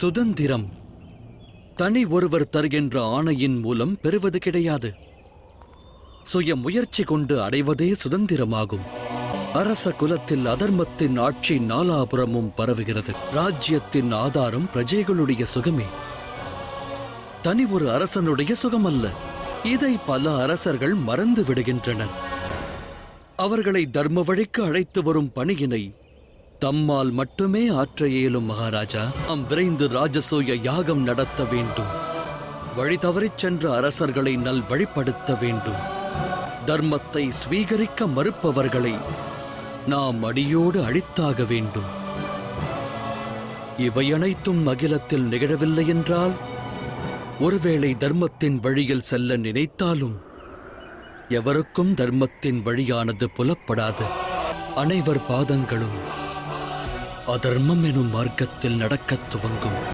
சுதந்திரம். தனி ஒருவர் தருகின்ற ஆணையின் மூலம் பெறுவது கிடையாது. சுய முயற்சி கொண்டு அடைவதே சுதந்திரமாகும். அரச குலத்தில் அதர்மத்தின் ஆட்சி நாலாபுரமும் பரவுகிறது. ராஜ்யத்தின் ஆதாரம் பிரஜைகளுடைய சுகமே. தனி ஒரு அரசனுடைய சுகமல்ல. இதை பல அரசர்கள் மறந்து விடுகின்றனர். அவர்களை தர்ம வழிக்கு அழைத்து வரும் பணியினை தம்மால் மட்டுமே ஆற்ற இயலும் மகாராஜா. அம் விரைந்து ராஜசூய யாகம் நடத்த வேண்டும். வழி தவறிச் சென்ற அரசர்களை நல் வழிப்படுத்த வேண்டும். தர்மத்தை ஸ்வீகரிக்க மறுப்பவர்களை நாம் அடியோடு அழித்தாக வேண்டும். இவை அனைத்தும் அகிலத்தில் நிகழவில்லை என்றால் ஒருவேளை தர்மத்தின் வழியில் செல்ல நினைத்தாலும் எவருக்கும் தர்மத்தின் வழியானது புலப்படாது. அனைவர் பாதங்களும் அதர்மம் எனும் மார்க்கத்தில் நடக்கத் துவங்கும்.